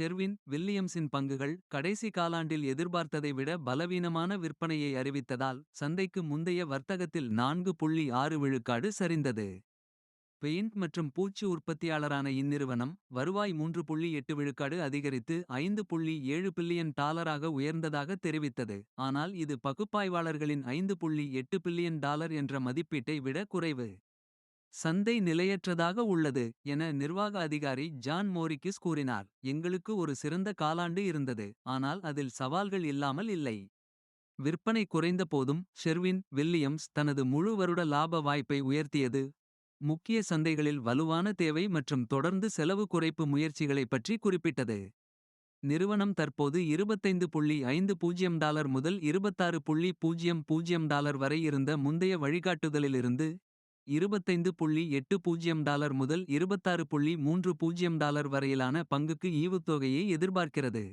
Sherwin வில்லியம்ஸின் பங்குகள் கடைசி காலாண்டில் எதிர்பார்த்ததை விட பலவீனமான விற்பனையை அறிவித்ததால் சந்தைக்கு முந்தைய வர்த்தகத்தில் நான்கு புள்ளி ஆறு விழுக்காடு சரிந்தது. பெயிண்ட் மற்றும் பூச்சு உற்பத்தியாளரான இந்நிறுவனம் வருவாய் மூன்று புள்ளி எட்டு விழுக்காடு அதிகரித்து ஐந்து புள்ளி ஏழு பில்லியன் டாலராக உயர்ந்ததாக தெரிவித்தது. ஆனால் இது பகுப்பாய்வாளர்களின் ஐந்து புள்ளி எட்டு பில்லியன் டாலர் என்ற மதிப்பீட்டை விட குறைவு. சந்தை நிலையற்றதாக உள்ளது என நிர்வாக அதிகாரி ஜான் மோரிக்கிஸ் கூறினார். எங்களுக்கு ஒரு சிறந்த காலாண்டு இருந்தது ஆனால் அதில் சவால்கள் இல்லாமல் இல்லை. விற்பனை குறைந்த போதும் ஷெர்வின் வில்லியம்ஸ் தனது முழு வருட லாப வாய்ப்பை உயர்த்தியது. முக்கிய சந்தைகளில் வலுவான தேவை மற்றும் தொடர்ந்து செலவு குறைப்பு முயற்சிகளைப் பற்றி குறிப்பிட்டது. நிறுவனம் தற்போது 25.50 டாலர் முதல் 26.00 டாலர் வரை இருந்த முந்தைய வழிகாட்டுதலிலிருந்து. இருபத்தைந்து புள்ளி எட்டு பூஜ்ஜியம் டாலர் முதல் இருபத்தாறு புள்ளி மூன்று பூஜ்ஜியம் டாலர் வரையிலான பங்குக்கு ஈவுத்தொகையை எதிர்பார்க்கிறது.